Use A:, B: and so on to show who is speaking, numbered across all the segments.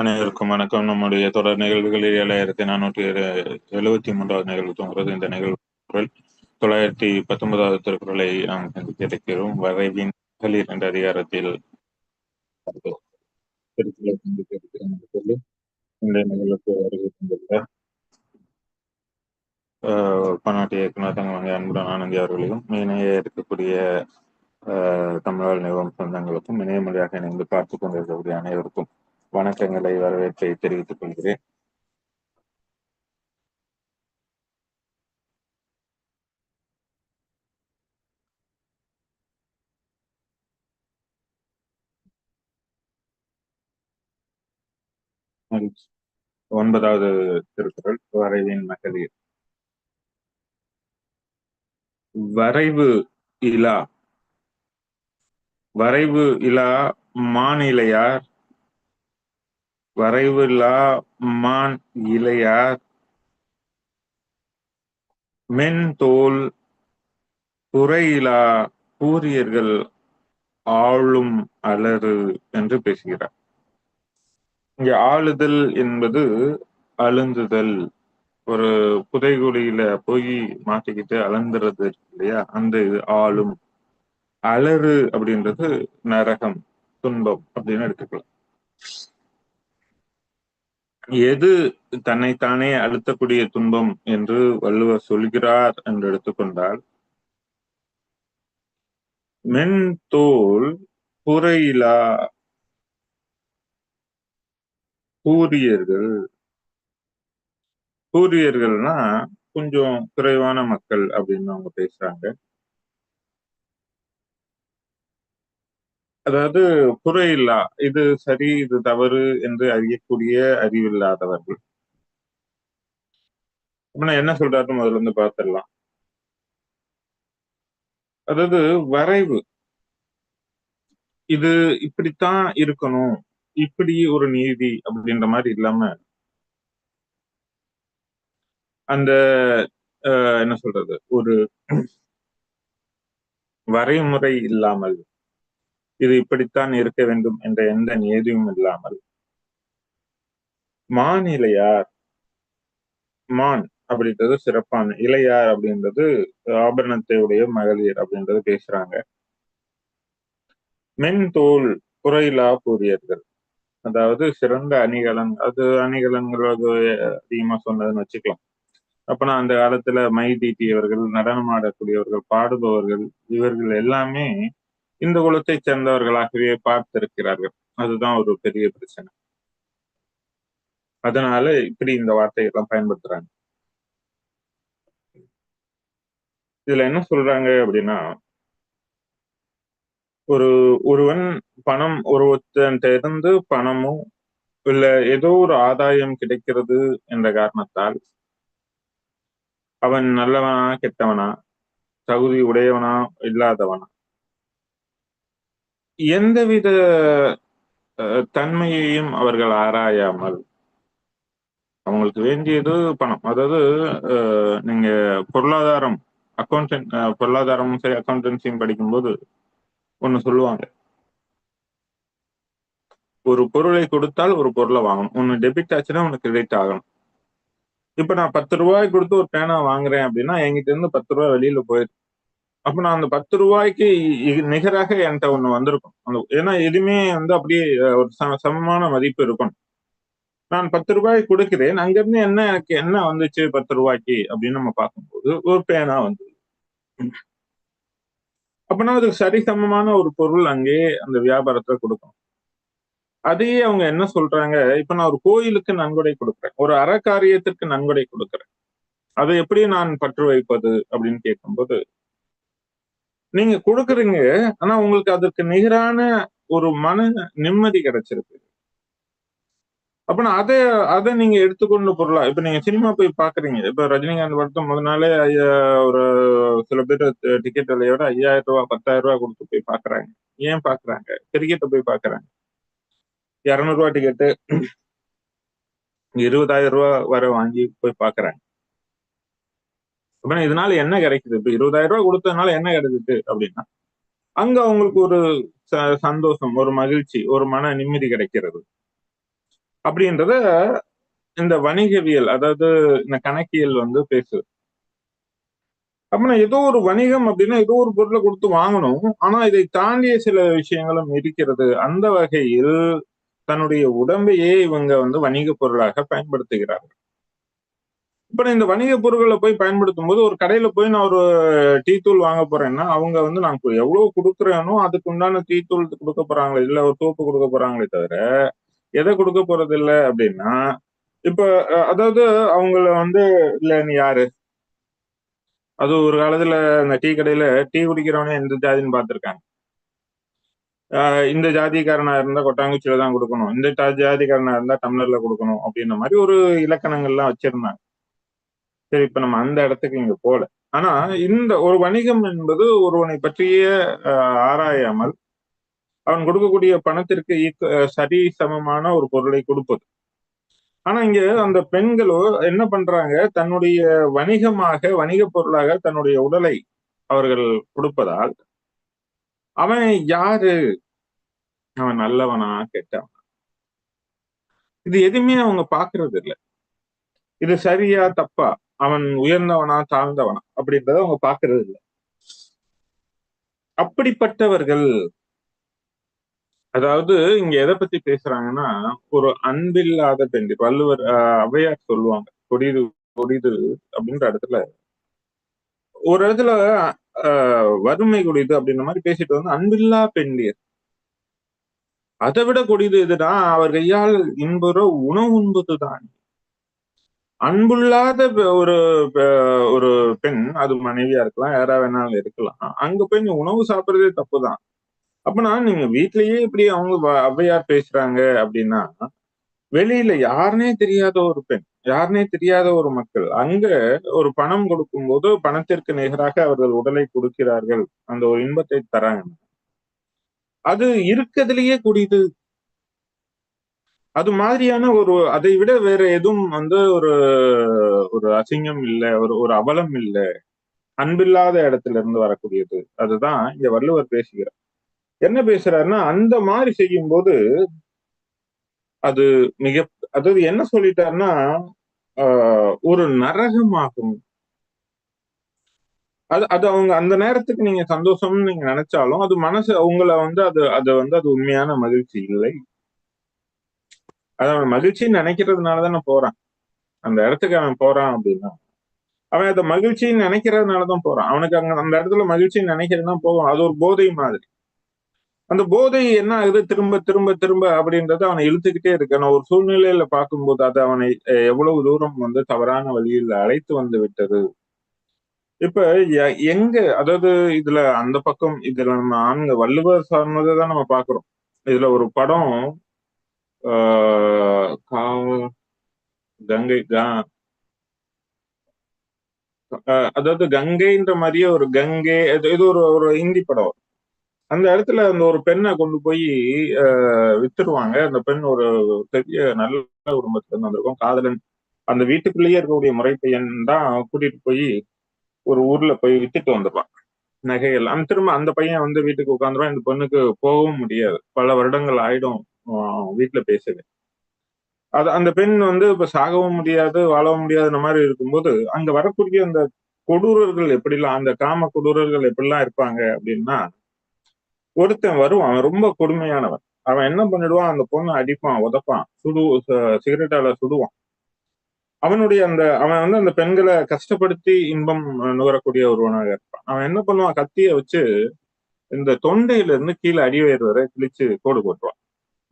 A: அனைவருக்கும் வணக்கம். நம்முடைய தொடர் நிகழ்வுகளில் ஏழாயிரத்தி நானூற்றி எழுபத்தி மூன்றாவது நிகழ்வு தோன்றது இந்த நிகழ்வு தொள்ளாயிரத்தி பத்தொன்பதாவது திருக்குறளை நாம் சந்திக்க இருக்கிறோம். வரைவின் மகளிர் என்ற அதிகாரத்தில் இந்த நிகழ்வுக்கு வருகை தந்துள்ள பன்னாட்டு இயக்குனர் தங்க அன்புடன் ஆனந்தி அவர்களையும் இணைய இருக்கக்கூடிய தமிழால் நிறுவனம் சொந்தங்களுக்கும் இணைய மொழியாக இணைந்து பார்த்து கொண்டிருக்கக்கூடிய அனைவருக்கும் வணக்கங்களை வரவேற்பை தெரிவித்துக் கொள்கிறேன். ஒன்பதாவது திருக்குறள் வரைவின் மகளிர். வரைவு இலா. வரைவு இலா மாநிலையார் வரைவுலா மான் இளையார் மென்தோல் துறையிலா கூரியர்கள் ஆளும் அலறு என்று பேசுகிறார். இங்க ஆளுதல் என்பது அழுந்துதல். ஒரு புதைகுழியில போய் மாட்டிக்கிட்டு அலந்துறது இருக்கு இல்லையா? அந்த இது ஆளும். அலறு அப்படின்றது நரகம் துன்பம் அப்படின்னு எடுத்துக்கலாம். எது தன்னைத்தானே அழுத்தக்கூடிய துன்பம் என்று வள்ளுவர் சொல்கிறார் என்று எடுத்துக்கொண்டால் மென் தோல் புறையிலா கூரியர்கள் கூரியர்கள்னா கொஞ்சம் குறைவான மக்கள் அப்படின்னு அவங்க பேசுறாங்க. அதாவது புறையில்லா இது சரி இது தவறு என்று அறியக்கூடிய அறிவில்லாதவர்கள். என்ன சொல்றாரு முதல்ல இருந்து பார்த்துடலாம் அதாவது வரைவு. இது இப்படித்தான் இருக்கணும் இப்படி ஒரு நீதி அப்படின்ற மாதிரி இல்லாம அந்த என்ன சொல்றது ஒரு வரைமுறை இல்லாமல் இது இப்படித்தான் இருக்க வேண்டும் என்ற எந்த நியதியும் இல்லாமல். மான் இலையார். மான் அப்படின்றது சிறப்பான இளையார் அப்படின்றது ஆபரணத்தை உடைய மகளிர் அப்படின்றது பேசுறாங்க. மென்தோல் குறையிலா கூறியர்கள். அதாவது சிறந்த அணிகலன் அது அணிகலன்கள் அது அதிகமா சொன்னதுன்னு வச்சுக்கலாம். அப்பனா அந்த காலத்துல மை தீட்டியவர்கள் நடனம் ஆடக்கூடியவர்கள் பாடுபவர்கள் இவர்கள் எல்லாமே இந்த குலத்தை சேர்ந்தவர்களாகவே பார்த்திருக்கிறார்கள். அதுதான் ஒரு பெரிய பிரச்சனை. அதனால இப்படி இந்த வார்த்தையெல்லாம் பயன்படுத்துறாங்க. இதுல என்ன சொல்றாங்க அப்படின்னா ஒரு ஒருவன் பணம் ஒருத்தன் இருந்து பணமும் இல்ல ஏதோ ஒரு ஆதாயம் கிடைக்கிறது என்ற காரணத்தால் அவன் நல்லவனா கெட்டவனா தகுதி உடையவனா இல்லாதவனா எந்தவித தன்மையையும் அவர்கள் ஆராயாமல் அவங்களுக்கு வேண்டியது பணம். அதாவது நீங்க பொருளாதாரம் அக்கௌண்டன்ட் பொருளாதாரமும் சரி அக்கௌண்டன்சியும் படிக்கும்போது ஒண்ணு சொல்லுவாங்க. ஒரு பொருளை கொடுத்தால் ஒரு பொருளை வாங்கணும். ஒன்று டெபிட் ஆச்சுன்னா உனக்கு கிரெடிட் ஆகணும். இப்ப நான் பத்து ரூபாய் கொடுத்து ஒரு பேனா வாங்குறேன் அப்படின்னா என்கிட்ட இருந்து பத்து ரூபாய் வெளியில போயிருக்கு அப்ப நான் அந்த பத்து ரூபாய்க்கு நிகராக என்கிட்ட ஒண்ணு வந்திருக்கும். அந்த ஏன்னா எதுவுமே வந்து அப்படியே ஒரு சமமான மதிப்பு இருக்கணும் நான் பத்து ரூபாய் கொடுக்கிறேன். அங்கிருந்து என்ன எனக்கு என்ன வந்துச்சு பத்து ரூபாய்க்கு அப்படின்னு நம்ம பார்க்கும்போது ஒரு பேனா வந்து அப்பனா அதுக்கு சரிசமமான ஒரு பொருள் அங்கே அந்த வியாபாரத்துல கொடுக்கணும். அதையே அவங்க என்ன சொல்றாங்க இப்ப நான் ஒரு கோயிலுக்கு நன்கொடை கொடுக்குறேன். ஒரு அறக்காரியத்திற்கு நன்கொடை கொடுக்குறேன். அதை எப்படி நான் பற்று வைப்பது அப்படின்னு கேட்கும்போது நீங்க கொடுக்குறீங்க. ஆனா உங்களுக்கு அதற்கு நிகரான ஒரு மன நிம்மதி கிடைச்சிருக்கு. அப்பனா அதை அதை நீங்க எடுத்துக்கொண்டு பொருளா இப்ப நீங்க சினிமா போய் பாக்குறீங்க. இப்ப ரஜினிகாந்த் படத்தை முத நாளே ஒரு சில பேர் டிக்கெட் விலையோட ஐயாயிரம் ரூபாய் பத்தாயிரம் ரூபாய் கொடுத்து போய் பாக்குறாங்க. ஏன் பாக்குறாங்க? கிரிக்கெட்டை போய் பாக்குறாங்க. இருநூறு டிக்கெட்டு இருபதாயிரம் ரூபாய் வரை வாங்கி போய் பாக்குறாங்க. அப்படின்னா இதனால என்ன கிடைக்குது? இப்ப இருபதாயிரம் ரூபாய் கொடுத்ததுனால என்ன கிடைக்குது அப்படின்னா அங்க அவங்களுக்கு ஒரு சந்தோஷம் ஒரு மகிழ்ச்சி ஒரு மன நிம்மதி கிடைக்கிறது. அப்படின்றத இந்த வணிகவியல் அதாவது இந்த கணக்கியல் வந்து பேசுது. அப்படின்னா ஏதோ ஒரு வணிகம் அப்படின்னா ஏதோ ஒரு பொருளை கொடுத்து வாங்கணும். ஆனா இதை தாண்டிய சில விஷயங்களும் இருக்கிறது. அந்த வகையில் தன்னுடைய உடம்பையே இவங்க வந்து வணிக பொருளாக பயன்படுத்துகிறார்கள். இப்ப இந்த வணிக பொருட்களை போய் பயன்படுத்தும் போது ஒரு கடையில போய் நான் ஒரு டீ தூள் வாங்க போறேன்னா அவங்க வந்து நான் எவ்வளவு கொடுக்குறேனோ அதுக்கு உண்டான டீ தூள் கொடுக்க போறாங்களே இல்ல ஒரு தோப்பு கொடுக்க போறாங்களே தவிர எதை கொடுக்க போறது இல்ல அப்படின்னா இப்ப அதாவது அவங்கள வந்து இல்ல நீ யாரு? அது ஒரு காலத்துல அந்த டீ கடையில டீ குடிக்கிறவனே எந்த ஜாதின்னு பார்த்திருக்காங்க. ஆஹ் இந்த ஜாதிக்காரனா இருந்தா கொட்டாங்குச்சியில தான் கொடுக்கணும். இந்த ஜாதிக்காரனா இருந்தா டம்ளர்ல கொடுக்கணும் அப்படின்ற மாதிரி ஒரு இலக்கணங்கள்லாம் வச்சிருந்தாங்க. சரி இப்ப நம்ம அந்த இடத்துக்கு இங்க போல. ஆனா இந்த ஒரு வணிகம் என்பது ஒருவனை பற்றிய ஆராயாமல் அவன் கொடுக்கக்கூடிய பணத்திற்கு ஈக்கு- சரி சமமான ஒரு பொருளை கொடுப்பது. ஆனா இங்க அந்த பெண்களோ என்ன பண்றாங்க? தன்னுடைய வணிகமாக வணிக பொருளாக தன்னுடைய உடலை அவர்கள் கொடுப்பதால் அவன் யாரு? அவன் நல்லவனா கெட்டவனா? இது எதுவுமே அவங்க பாக்குறது இல்ல இது சரியா தப்பா? அவன் உயர்ந்தவனா தாழ்ந்தவனா அப்படின்றத அவங்க பாக்குறது இல்ல. அப்படிப்பட்டவர்கள் அதாவது இங்க எதை பத்தி பேசுறாங்கன்னா ஒரு அன்பில்லாத பெண் வள்ளுவர் அவையார் சொல்லுவாங்க கொடிது கொடிது அப்படின்ற இடத்துல ஒரு இடத்துல ஆஹ், வறுமை கொடிது அப்படின்ற மாதிரி பேசிட்டு வந்து அன்பில்லா பெண்டியர் அதை விட கொடிது இதுதான் அவர் கையால் இன்புற உணவு உண்பதுதான். அன்புள்ளாத ஒரு ஒரு பெண் அது மனைவியா இருக்கலாம் யாரா வேணாலும் இருக்கலாம். அங்க போய் நீ உணவு சாப்பிடுறதே தப்புதான். அப்பனா நீங்க வீட்லயே இப்படி அவங்க வ- ஔவையார் பேசுறாங்க அப்படின்னா வெளியில யாருனே தெரியாத ஒரு பெண் யாருனே தெரியாத ஒரு மக்கள் அங்க ஒரு பணம் கொடுக்கும்போது பணத்திற்கு நிகராக அவர்கள் உடலை கொடுக்கிறார்கள் அந்த ஒரு இன்பத்தை தராங்க. அது இருக்கிறதுலயே கூடியது அது மாதிரியான ஒரு அதை விட வேற எதுவும் வந்து ஒரு ஒரு அசிங்கம் இல்ல ஒரு ஒரு அவலம் இல்ல. அன்பில்லாத இடத்துல இருந்து வரக்கூடியது. அதுதான் இங்க வள்ளுவர் பேசுகிறார். என்ன பேசுறாருன்னா அந்த மாதிரி செய்யும் போது அது மிக அதாவது என்ன சொல்லிட்டாருன்னா ஆஹ், ஒரு நரகமாகும். அது அது அவங்க அந்த நேரத்துக்கு நீங்க சந்தோஷம்னு நீங்க நினைச்சாலும் அது மனசு அவங்கள வந்து அது அது வந்து அது உண்மையான மகிழ்ச்சி இல்லை. அது அவன் மகிழ்ச்சின்னு நினைக்கிறதுனாலதான் போறான். அந்த இடத்துக்கு அவன் போறான் அப்படின்னா. அவன் அதை மகிழ்ச்சின்னு நினைக்கிறதுனாலதான் போறான். அவனுக்கு அங்க அந்த இடத்துல மகிழ்ச்சின்னு நினைக்கிறதுதான் போகும். அது ஒரு போதை மாதிரி. அந்த போதை என்ன ஆகுது? திரும்ப திரும்ப திரும்ப அப்படின்றத அவனை இழுத்துக்கிட்டே இருக்கு. ஒரு சூழ்நிலையில பார்க்கும்போது அது அவனை எவ்வளவு தூரம் வந்து தவறான வழியில் அழைத்து வந்து விட்டது. இப்ப எ- எங்க அதாவது இதுல அந்த பக்கம் இதுல நம்ம ஆண்கள் வள்ளுவர் சார்ந்ததை தான் நம்ம பாக்குறோம் இதுல ஒரு படம் ஆஹ் கா- கங்கை கா- அதாவது கங்கைன்ற மாதிரியே ஒரு கங்கை இது ஒரு ஒரு இந்தி படம். அந்த இடத்துல அந்த ஒரு பெண்ணை கொண்டு போய் ஆஹ் வித்துருவாங்க. அந்த பெண் ஒரு பெரிய நல்ல குடும்பத்துல இருந்து வந்திருக்கும். காதலன் அந்த வீட்டுக்குள்ளேயே இருக்கக்கூடிய முறை பையன் தான் கூட்டிட்டு போய் ஒரு ஊர்ல போய் வித்துட்டு வந்துடுவான் நகைகள் அந்த திரும்ப அந்த பையன் வந்து வீட்டுக்கு உட்காந்துருவான் இந்த பொண்ணுக்கு போகவும் முடியாது. பல வருடங்கள் ஆயிடும். வீட்டுல பேசுது அது அந்த பெண் வந்து இப்ப சாகவும் முடியாது வாழவும் முடியாதுன்ற மாதிரி இருக்கும்போது அங்க வரக்கூடிய அந்த கொடூரர்கள் எப்படிலாம் அந்த காம கொடூரர்கள் எப்படிலாம் இருப்பாங்க அப்படின்னா ஒருத்தன் வருவான் அவன் ரொம்ப கொடுமையானவன். அவன் என்ன பண்ணிடுவான் அந்த பொண்ணை அடிப்பான் உதைப்பான் சுடு சிகரெட்டால சுடுவான். அவனுடைய அந்த அவன் வந்து அந்த பெண்களை கஷ்டப்படுத்தி இன்பம் நுகரக்கூடிய ஒருவனாக இருப்பான். அவன் என்ன பண்ணுவான் கத்திய வச்சு இந்த தொண்டையில இருந்து கீழே அடிவயிறு வரை கிழிச்சு கோடு போட்டுருவான்.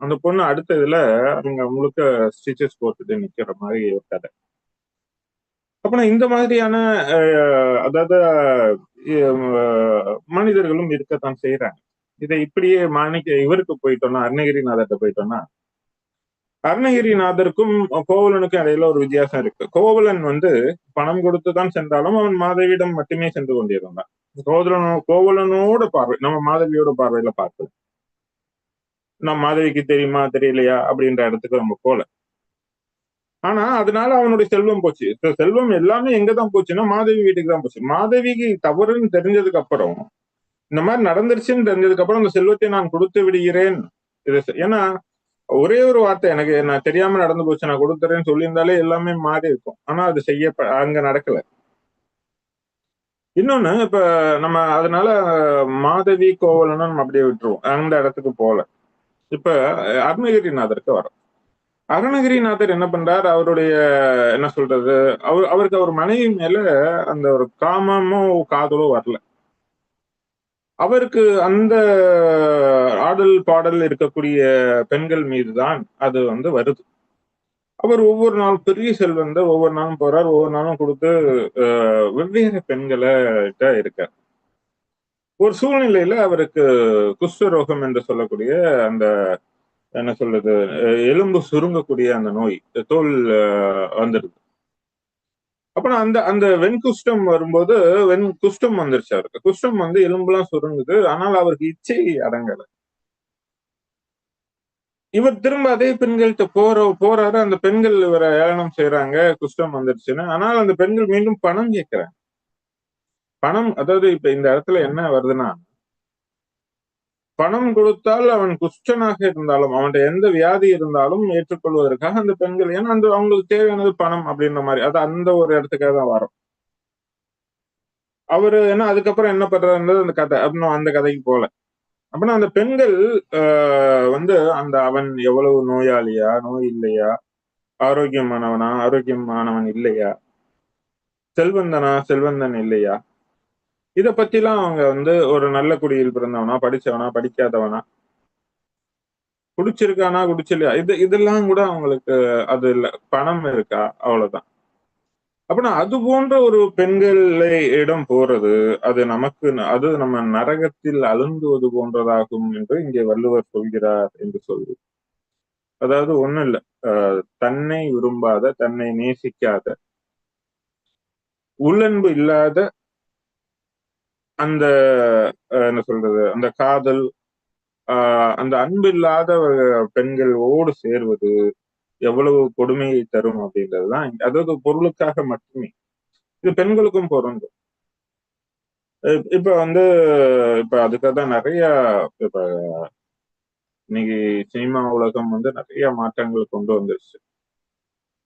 A: அந்த பொண்ணு அடுத்த இதுல அவங்க முழுக்க ஸ்டிச்சஸ் போட்டுட்டு நிக்கிற மாதிரி ஒரு கதை. அப்ப இந்த மாதிரியான அஹ், அதாவது மனிதர்களும் இருக்கத்தான் செய்யறாங்க இதை இப்படியே மாணிக்க இவருக்கு போயிட்டோம்னா அருணகிரிநாதர்கிட்ட போயிட்டோம்னா அருணகிரிநாதருக்கும் கோவலனுக்கும் இடையில ஒரு வித்தியாசம் இருக்கு. கோவலன் வந்து பணம் கொடுத்துதான் சென்றாலும் அவன் மாதவியிடம் மட்டுமே சென்று கொண்டிருந்தான். கோவலனோ கோவலனோட பார்வை நம்ம மாதவியோட பார்வையில பார்க்கலாம். நம்ம மாதவிக்கு தெரியுமா தெரியலையா அப்படின்ற இடத்துக்கு நம்ம போல ஆனா அதனால அவனுடைய செல்வம் போச்சு. செல்வம் எல்லாமே எங்கதான் போச்சுன்னா மாதவி வீட்டுக்கு தான் போச்சு. மாதவிக்கு தவறுன்னு தெரிஞ்சதுக்கு அப்புறம் இந்த மாதிரி நடந்துருச்சுன்னு தெரிஞ்சதுக்கு அப்புறம் அந்த செல்வத்தை நான் கொடுத்து விடுகிறேன். இது ஏன்னா ஒரே ஒரு வார்த்தை எனக்கு நான் தெரியாம நடந்து போச்சு நான் கொடுத்துறேன்னு சொல்லியிருந்தாலே எல்லாமே மாறி இருக்கும். ஆனா அது செய்ய அங்க நடக்கல. இன்னொன்னு இப்ப நம்ம அதனால மாதவி கோவலன்னு நம்ம அப்படியே விட்டுருவோம். அந்த இடத்துக்கு போகல. இப்ப அருணகிரிநாதருக்கு வரோம் அருணகிரிநாதர் என்ன பண்றார்? அவருடைய என்ன சொல்றது? அவர் அவருக்கு அவர் மனைவி மேல அந்த ஒரு காமமோ காதலோ வரல. அவருக்கு அந்த ஆடல் பாடல் இருக்கக்கூடிய பெண்கள் மீதுதான் அது வந்து வருது. அவர் ஒவ்வொரு நாள் பெரிய செல்வந்த ஒவ்வொரு நாளும் போறார் ஒவ்வொரு நாளும் கொடுத்து வெவ்வேறு பெண்களை இருக்கார். ஒரு சூழ்நிலையில அவருக்கு குஷ்டரோகம் என்று சொல்லக்கூடிய அந்த என்ன சொல்றது எலும்பு சுருங்கக்கூடிய அந்த நோய் தோல் வந்துடுது அப்ப அந்த அந்த வெண்குஷ்டம் வரும்போது வெண் குஷ்டம் வந்துருச்சு அவருக்கு. குஷ்டம் வந்து எலும்புலாம் சுருங்குது ஆனால் அவருக்கு இச்சை அடங்கலை. இவர் திரும்ப அதே பெண்கள்கிட்ட போற போறாரு. அந்த பெண்கள் இவரை ஏளனம் செய்யறாங்க குஷ்டம் வந்துருச்சுன்னு. ஆனால் அந்த பெண்கள் மீண்டும் பணம் கேட்கிறாங்க. பணம் அதாவது இப்ப இந்த இடத்துல என்ன வருதுன்னா பணம் கொடுத்தால் அவன் குஷ்டனாக இருந்தாலும் அவன்கிட்ட எந்த வியாதி இருந்தாலும் ஏற்றுக்கொள்வதற்காக அந்த பெண்கள் ஏன்னா அந்த அவங்களுக்கு தேவையானது பணம் அப்படின்ற மாதிரி அது அந்த ஒரு இடத்துக்காக தான் வரும். அவரு என்ன அதுக்கப்புறம் என்ன பண்றாருன்றது அந்த கதை அப்படின்னு அந்த கதைக்கு போல. அப்படின்னா அந்த பெண்கள் வந்து அந்த அவன் எவ்வளவு நோயாளியா நோய் இல்லையா ஆரோக்கியமானவனா ஆரோக்கியமானவன் இல்லையா செல்வந்தனா செல்வந்தன் இல்லையா இத பத்திலாம் அவங்க வந்து ஒரு நல்ல குடியில் பிறந்தவனா படிச்சவனா படிக்காதவனா? குடிச்சிருக்கானா குடிச்சலையா இது இதெல்லாம் கூட அவங்களுக்கு அது இல்ல. பணம் இருக்கா? அவ்வளவுதான். அப்படின்னா அது போன்ற ஒரு பெண்களை இடம் போறது அது நமக்கு அது நம்ம நரகத்தில் அழுந்துவது போன்றதாகும் என்று இங்கே வள்ளுவர் சொல்கிறார் என்று சொல்லி அதாவது ஒண்ணும் இல்ல. தன்னை விரும்பாத தன்னை நேசிக்காத உள்ளன்பு இல்லாத அந்த என்ன சொல்றது அந்த காதல் ஆஹ் அந்த அன்பு இல்லாத பெண்களோடு சேர்வது எவ்வளவு கொடுமையை தரும் அப்படின்றதுதான் அதாவது பொருளுக்காக மட்டுமே. இது பெண்களுக்கும் பொருந்தும். இப்ப வந்து இப்ப அதுக்காக தான் நிறைய இப்ப இன்னைக்கு சினிமா உலகம் வந்து நிறைய மாற்றங்கள் கொண்டு வந்துருச்சு.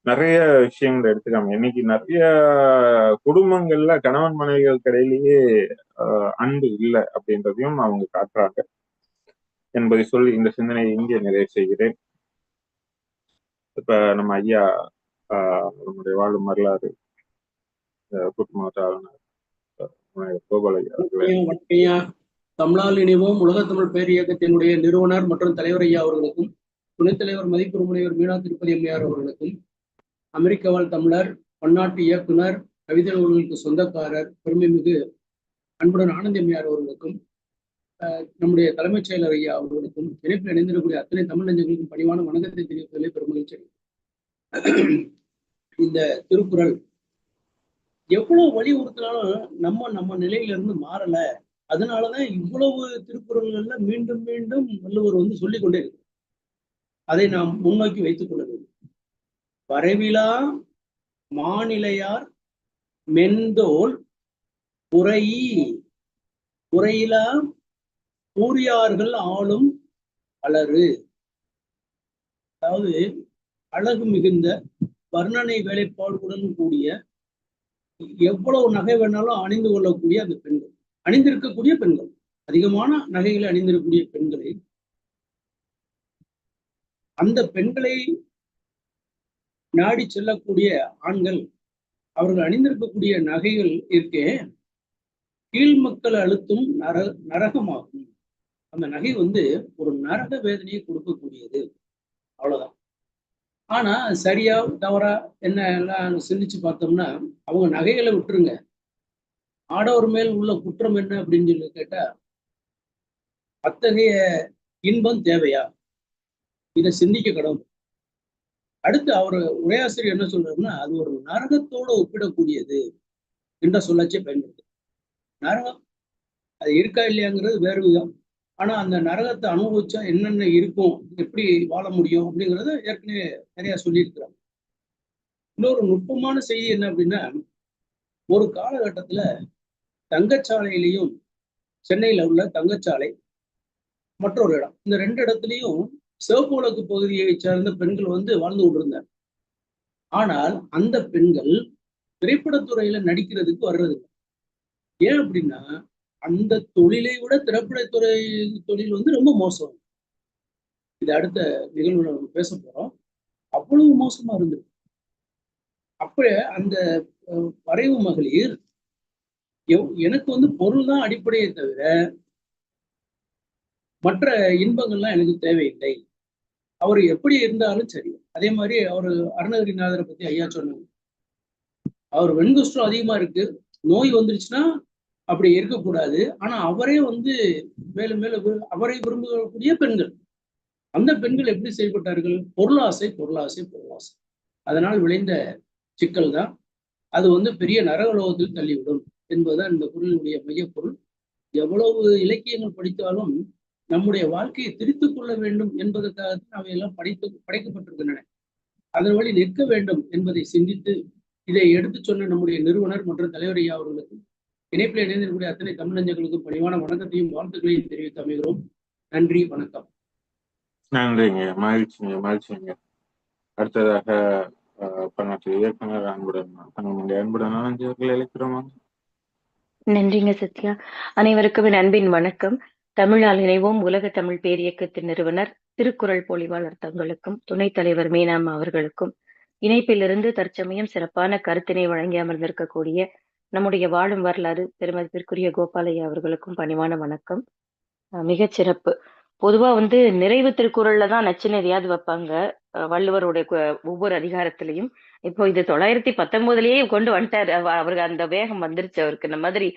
A: நிறைய விஷயங்கள் எடுத்துக்காங்க இன்னைக்கு நிறைய குடும்பங்கள்ல கணவன் மனைவிகளுக்கு இடையிலேயே அன்பு இல்லை அப்படின்றதையும் அவங்க காட்டுறாங்க. என்பதை சொல்லி இந்த சிந்தனையை இங்கே நிறைவு செய்கிறேன். இப்ப நம்ம ஐயா நம்முடைய வாழும் வரலாறு கூட்டமாவட்ட ஆளுநர்
B: ஐயா தமிழால் இணைவோம். உலக தமிழ் பேர் இயக்கத்தினுடைய நிறுவனர் மற்றும் தலைவர் ஐயா அவர்களுக்கும் துணைத் தலைவர் மதிப்பு முனைவர் மீனா திருப்பதி அம்மையார் அவர்களுக்கும் அமெரிக்க வாழ் தமிழர் பன்னாட்டு இயக்குனர் கவிதை அவர்களுக்கு சொந்தக்காரர் பெருமைமிகு அன்புடன் ஆனந்த் அவர்களுக்கும் நம்முடைய தலைமைச் செயலர் ஐயா அவர்களுக்கும் இணைப்பில் இணைந்திருக்கக்கூடிய அத்தனை தமிழ் நெஞ்சங்களுக்கும் பணிவான வணக்கத்தை தெரிவிப்பதிலே பெருமகிழ்ச்சி இந்த திருக்குறள் எவ்வளவு வலியுறுத்தினாலும் நம்ம நம்ம நிலையில இருந்து மாறல. அதனாலதான் இவ்வளவு திருக்குறள்கள்ல மீண்டும் மீண்டும் வள்ளுவர் வந்து சொல்லிக் கொண்டே இருக்கு அதை நாம் முன்னோக்கி வைத்துக் கொள்ள வேண்டும். வரவிலா மாநிலையார் மென்தோல் உரையி உரையிலா கூறியார்கள் ஆளும் அலறு அதாவது அழகு மிகுந்த வர்ணனை வேலைப்பாடுடன் கூடிய எவ்வளவு நகை வேணாலும் அணிந்து கொள்ளக்கூடிய அந்த பெண்கள். அணிந்திருக்கக்கூடிய பெண்கள். அதிகமான நகைகளை அணிந்திருக்கக்கூடிய பெண்களை. அந்த பெண்களை நாடி செல்லக்கூடிய ஆண்கள் அவர்கள் அணிந்திருக்கக்கூடிய நகைகள் இருக்கே கீழ் மக்கள் அழுத்தும் நர நரகமாகும். அந்த நகை வந்து ஒரு நரக வேதனையை கொடுக்கக்கூடியது. அவ்வளவுதான். ஆனா சரியா தவறா என்ன எல்லாம் சிந்திச்சு பார்த்தோம்னா அவங்க நகைகளை விட்டுருங்க. ஆடவர் மேல் உள்ள குற்றம் என்ன அப்படின்னு சொல்லி கேட்டா அத்தகைய இன்பம் தேவையா? இதை சிந்திக்க கடவுள். அடுத்து அவர் உரையாசிரியர் என்ன சொல்றாருன்னா அது ஒரு நரகத்தோட ஒப்பிடக்கூடியது என்ற சொல்லாச்சே பயன்படுது. நரகம் அது இருக்கா இல்லையாங்கிறது வேறு விதம். ஆனா அந்த நரகத்தை அனுபவிச்சா என்னென்ன இருக்கும் எப்படி வாழ முடியும் அப்படிங்கிறத ஏற்கனவே நிறைய சொல்லியிருக்கிறாங்க. இன்னொரு நுட்பமான செய்தி என்ன அப்படின்னா ஒரு காலகட்டத்துல தங்கச்சாலையிலையும் சென்னையில உள்ள தங்கச்சாலை மற்றொரு இடம். இந்த ரெண்டு இடத்துலையும் சிவப்பு விளக்கு பகுதியை சேர்ந்த பெண்கள் வந்து வாழ்ந்து கொண்டிருந்தார். ஆனால் அந்த பெண்கள் திரைப்படத்துறையில நடிக்கிறதுக்கு வர்றது ஏன் அப்படின்னா அந்த தொழிலை விட திரைப்படத்துறை தொழில் வந்து ரொம்ப மோசம். இது அடுத்த நிகழ்வுல நம்ம பேச போறோம். அவ்வளவு மோசமா இருந்தது. அப்ப அந்த வரைவு மகளிர் எனக்கு வந்து பொருள் தான் அடிப்படையே தவிர மற்ற இன்பங்கள்லாம் எனக்கு தேவையில்லை. அவர் எப்படி இருந்தாலும் சரி. அதே மாதிரி அவர் அருணகிரிநாதரை பத்தி ஐயா சொன்னாங்க. அவர் வெண்குஷ்டம் அதிகமா இருக்கு. நோய் வந்துருச்சுன்னா அப்படி இருக்கக்கூடாது. ஆனா அவரே வந்து மேலும் மேலும் அவரை விரும்பக்கூடிய பெண்கள். அந்த பெண்கள் எப்படி செயல்பட்டார்கள்? பொருளாசை பொருளாசை பொருளாசை. அதனால் விளைந்த சிக்கல் தான். அது வந்து பெரிய நரகலோகத்தில் தள்ளிவிடும் என்பதுதான் இந்த குரலினுடைய மையப்பொருள். எவ்வளவு இலக்கியங்கள் படித்தாலும் நம்முடைய வாழ்க்கையை திரித்துக் கொள்ள வேண்டும் என்பதற்காக அவையெல்லாம் படித்து படைக்கப்பட்டிருக்கின்றன. அதன் வழி நிற்க வேண்டும் என்பதை சிந்தித்து இதை எடுத்துச் சொன்ன நம்முடைய நிறுவனர் மற்றும் தலைவர் ஐயா அவர்களுக்கு இணைப்பில் இணைந்திருக்கக்கூடிய அத்தனை தமிழஞ்சங்களுக்கும் பணிவான வணக்கத்தையும் வாழ்த்துக்களையும் தெரிவித்து அமைகிறோம். நன்றி வணக்கம்.
A: நன்றிங்க. மகிழ்ச்சிங்க மகிழ்ச்சிங்க. அடுத்ததாக இயக்குனர் அன்புடன் தங்களுடைய அன்புடன்
C: நன்றிங்க சத்யா. அனைவருக்கும் என் அன்பின் வணக்கம். தமிழால் இணைவோம். உலக தமிழ் பேரியக்கத்தின் நிறுவனர் திருக்குறள் பொழிவாளர் தங்களுக்கும் துணைத் தலைவர் மீனாம் அவர்களுக்கும் இணைப்பிலிருந்து தற்சமயம் சிறப்பான கருத்தினை வழங்கி அமர்ந்திருக்கக்கூடிய நம்முடைய வாழும் வரலாறு பெருமதிப்பிற்குரிய கோபாலையா அவர்களுக்கும் பணிவான வணக்கம். மிக மிகச் சிறப்பு. பொதுவா வந்து நிறைவு திருக்குறள்ல தான் நச்சுன்னு எதையாவது வைப்பாங்க வள்ளுவருடைய ஒவ்வொரு அதிகாரத்திலையும். இப்போ இது தொள்ளாயிரத்தி பத்தொன்பதுலயே கொண்டு வந்துட்டாரு. அவருக்கு அந்த வேகம் வந்துருச்சு அவருக்கு. இந்த மாதிரி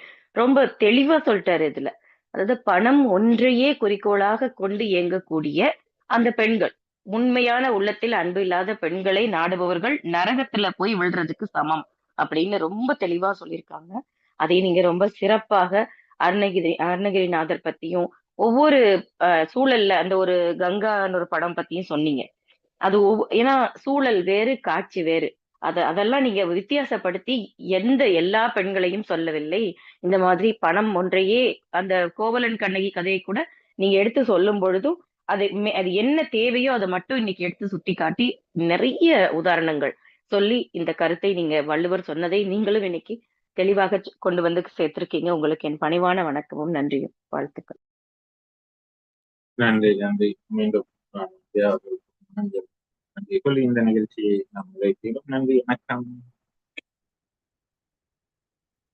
C: ரொம்ப தெளிவா சொல்லிட்டாரு இதுல. அதாவது பணம் ஒன்றையே குறிக்கோளாக கொண்டு இயங்கக்கூடிய அந்த பெண்கள். உண்மையான உள்ளத்தில் அன்பு இல்லாத பெண்களை நாடுபவர்கள் நரகத்துல போய் விழுறதுக்கு சமம் அப்படின்னு ரொம்ப தெளிவா சொல்லியிருக்காங்க. அதை நீங்க ரொம்ப சிறப்பாக அருணகிரி அருணகிரிநாதர் பத்தியும் ஒவ்வொரு சூழல்ல அந்த ஒரு கங்கான்னு ஒரு படம் பத்தியும் சொன்னீங்க. அது ஒவ்வொ- ஏன்னா சூழல் வேறு காட்சி வேறு. அத அதெல்லாம் நீங்க வித்தியாசப்படுத்தி எந்த எல்லா பெண்களையும் சொல்லவில்லை. இந்த மாதிரி பணம் ஒன்றையே அந்த கோவலன் கண்ணகி கதையை கூட நீங்க எடுத்து சொல்லும் பொழுதும் அது அது என்ன தேவையோ அதை மட்டும் இன்னைக்கு எடுத்து சுட்டி காட்டி நிறைய உதாரணங்கள் சொல்லி இந்த கருத்தை நீங்க வள்ளுவர் சொன்னதை நீங்களும் இன்னைக்கு தெளிவாக கொண்டு வந்து சேர்த்திருக்கீங்க. உங்களுக்கு என் பணிவான வணக்கமும் நன்றியும் வாழ்த்துக்கள்.
A: நன்றி நன்றி. மீண்டும் அஹ், ஐயா நன்றி சொல்லி இந்த நிகழ்ச்சியை நாம் நிறைவேற்றோம் நன்றி வணக்கம்.